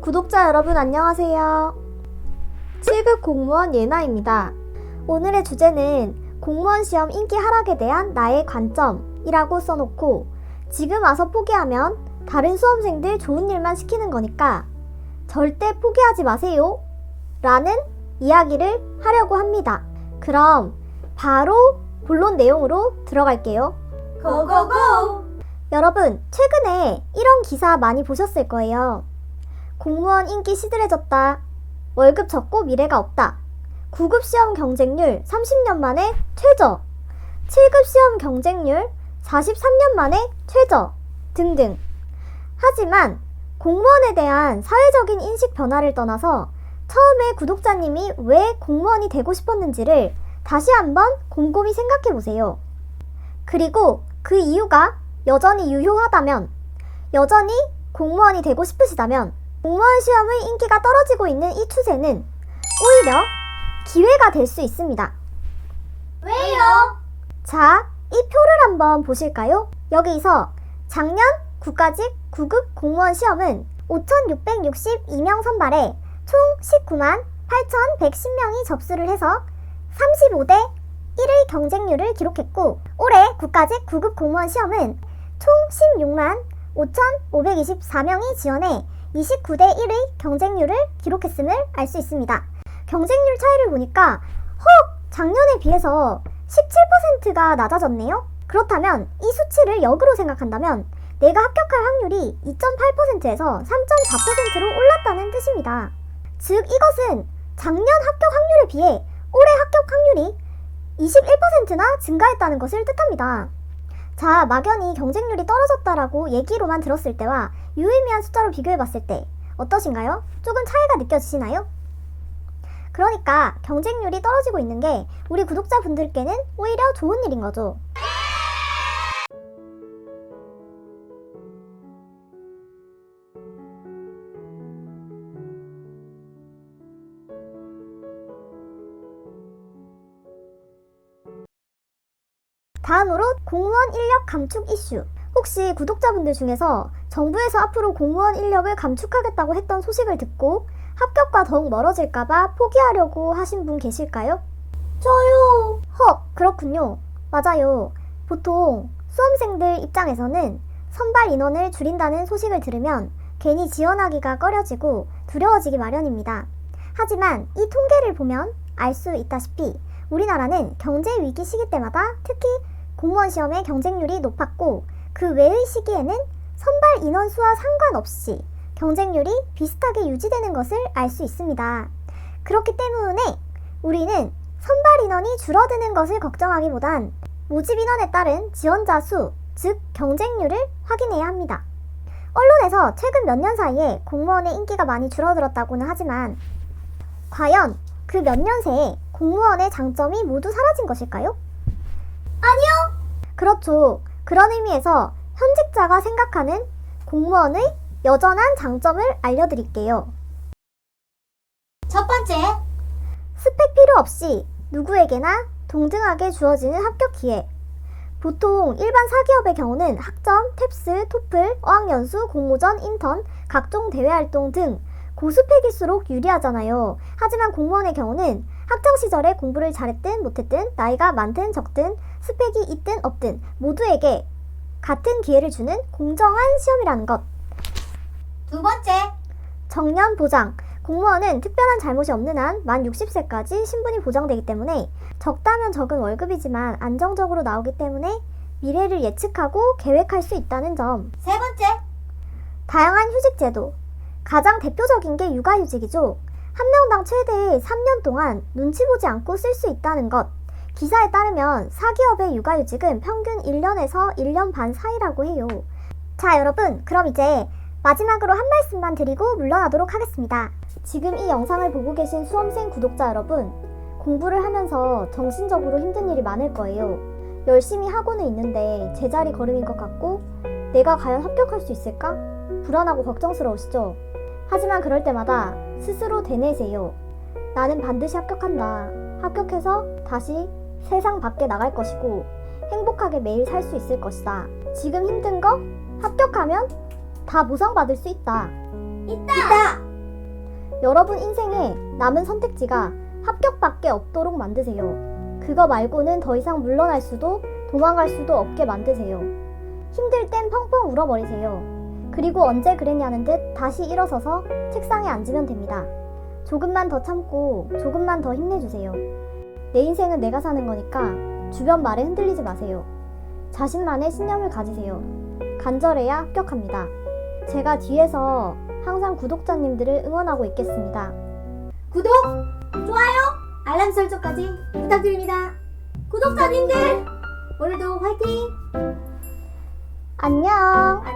구독자 여러분 안녕하세요. 7급 공무원 예나입니다. 오늘의 주제는 공무원 시험 인기 하락에 대한 나의 관점이라고 써놓고 지금 와서 포기하면 다른 수험생들 좋은 일만 시키는 거니까 절대 포기하지 마세요. 라는 이야기를 하려고 합니다. 그럼 바로 본론 내용으로 들어갈게요. 고고고! 여러분, 최근에 이런 기사 많이 보셨을 거예요. 공무원 인기 시들해졌다. 월급 적고 미래가 없다. 9급 시험 경쟁률 30년 만에 최저. 7급 시험 경쟁률 43년 만에 최저. 등등. 하지만 공무원에 대한 사회적인 인식 변화를 떠나서 처음에 구독자님이 왜 공무원이 되고 싶었는지를 다시 한번 곰곰이 생각해 보세요. 그리고 그 이유가 여전히 유효하다면, 여전히 공무원이 되고 싶으시다면, 공무원 시험의 인기가 떨어지고 있는 이 추세는 오히려 기회가 될 수 있습니다. 왜요? 자, 이 표를 한번 보실까요? 여기서 작년 국가직 9급 공무원 시험은 5,662명 선발에 총 19만 8,110명이 접수를 해서 35대 1의 경쟁률을 기록했고 올해 국가직 9급 공무원 시험은 총 16만 5,524명이 지원해 29대 1의 경쟁률을 기록했음을 알 수 있습니다. 경쟁률 차이를 보니까 헉! 작년에 비해서 17%가 낮아졌네요. 그렇다면 이 수치를 역으로 생각한다면 내가 합격할 확률이 2.8%에서 3.4%로 올랐다는 뜻입니다. 즉 이것은 작년 합격 확률에 비해 올해 합격 확률이 21%나 증가했다는 것을 뜻합니다. 자, 막연히 경쟁률이 떨어졌다라고 얘기로만 들었을 때와 유의미한 숫자로 비교해 봤을 때 어떠신가요? 조금 차이가 느껴지시나요? 그러니까 경쟁률이 떨어지고 있는 게 우리 구독자분들께는 오히려 좋은 일인 거죠. 다음으로 공무원 인력 감축 이슈. 혹시 구독자분들 중에서 정부에서 앞으로 공무원 인력을 감축하겠다고 했던 소식을 듣고 합격과 더욱 멀어질까봐 포기하려고 하신 분 계실까요? 저요. 헉, 그렇군요. 맞아요. 보통 수험생들 입장에서는 선발 인원을 줄인다는 소식을 들으면 괜히 지원하기가 꺼려지고 두려워지기 마련입니다. 하지만 이 통계를 보면 알 수 있다시피 우리나라는 경제 위기 시기 때마다 특히 공무원 시험의 경쟁률이 높았고 그 외의 시기에는 선발 인원 수와 상관없이 경쟁률이 비슷하게 유지되는 것을 알 수 있습니다. 그렇기 때문에 우리는 선발 인원이 줄어드는 것을 걱정하기보단 모집 인원에 따른 지원자 수, 즉 경쟁률을 확인해야 합니다. 언론에서 최근 몇 년 사이에 공무원의 인기가 많이 줄어들었다고는 하지만 과연 그 몇 년 새에 공무원의 장점이 모두 사라진 것일까요? 아니요. 그렇죠. 그런 의미에서 현직자가 생각하는 공무원의 여전한 장점을 알려드릴게요. 첫 번째, 스펙 필요 없이 누구에게나 동등하게 주어지는 합격 기회. 보통 일반 사기업의 경우는 학점, 탭스, 토플, 어학연수, 공모전, 인턴, 각종 대외활동 등 고스펙일수록 유리하잖아요. 하지만 공무원의 경우는 학창 시절에 공부를 잘했든 못했든 나이가 많든 적든 스펙이 있든 없든 모두에게 같은 기회를 주는 공정한 시험이라는 것. 두 번째, 정년 보장. 공무원은 특별한 잘못이 없는 한 만 60세까지 신분이 보장되기 때문에 적다면 적은 월급이지만 안정적으로 나오기 때문에 미래를 예측하고 계획할 수 있다는 점. 세 번째, 다양한 휴직 제도. 가장 대표적인 게 육아휴직이죠. 한 명당 최대 3년 동안 눈치 보지 않고 쓸 수 있다는 것. 기사에 따르면 사기업의 육아휴직은 평균 1년에서 1년 반 사이라고 해요. 자, 여러분, 그럼 이제 마지막으로 한 말씀만 드리고 물러나도록 하겠습니다. 지금 이 영상을 보고 계신 수험생 구독자 여러분, 공부를 하면서 정신적으로 힘든 일이 많을 거예요. 열심히 하고는 있는데 제자리 걸음인 것 같고, 내가 과연 합격할 수 있을까? 불안하고 걱정스러우시죠? 하지만 그럴 때마다 스스로 되뇌세요. 나는 반드시 합격한다. 합격해서 다시 세상 밖에 나갈 것이고, 행복하게 매일 살 수 있을 것이다. 지금 힘든 거 합격하면 다 보상받을 수 있다. 있다! 여러분 인생에 남은 선택지가 합격밖에 없도록 만드세요. 그거 말고는 더 이상 물러날 수도 도망갈 수도 없게 만드세요. 힘들 땐 펑펑 울어버리세요. 그리고 언제 그랬냐는 듯 다시 일어서서 책상에 앉으면 됩니다. 조금만 더 참고 조금만 더 힘내주세요. 내 인생은 내가 사는 거니까 주변 말에 흔들리지 마세요. 자신만의 신념을 가지세요. 간절해야 합격합니다. 제가 뒤에서 항상 구독자님들을 응원하고 있겠습니다. 구독, 좋아요, 알람 설정까지 부탁드립니다. 구독자님들, 오늘도 화이팅! 안녕!